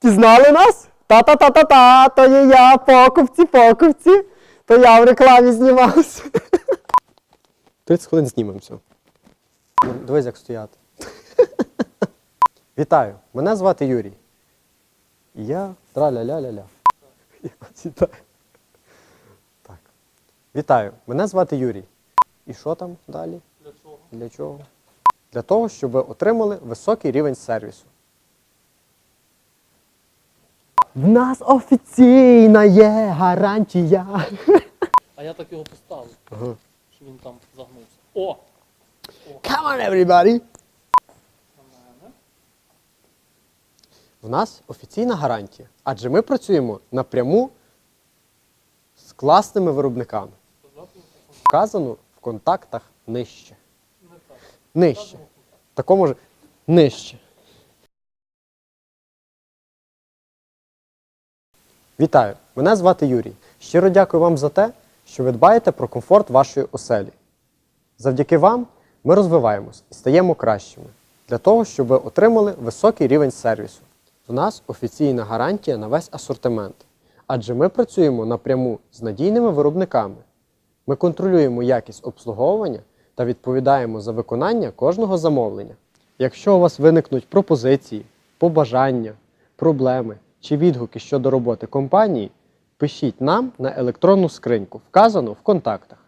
Пізнали нас? Та-та-та-та-та, то є я, покупці, покупці. То я в рекламі знімався. 30 хвилин знімемося. Дивись, як стояти. Вітаю! Мене звати Юрій. І я траля-ля-ля-ля. Так. Вітаю! Мене звати Юрій. І що там далі? Для чого? Для чого? Для того, щоб ви отримали високий рівень сервісу. В нас офіційна є гарантія. А я так його поставив, Ага. що він там загнувся. О! Come on, everybody! В нас офіційна гарантія, адже ми працюємо напряму з класними виробниками. Вказано в контактах нижче. Нижче. Такому ж нижче. Вітаю! Мене звати Юрій. Щиро дякую вам за те, що ви дбаєте про комфорт вашої оселі. Завдяки вам ми розвиваємось і стаємо кращими для того, щоб ви отримали високий рівень сервісу. В нас офіційна гарантія на весь асортимент, адже ми працюємо напряму з надійними виробниками. Ми контролюємо якість обслуговування та відповідаємо за виконання кожного замовлення. Якщо у вас виникнуть пропозиції, побажання, проблеми чи відгуки щодо роботи компанії, пишіть нам на електронну скриньку, вказану в контактах.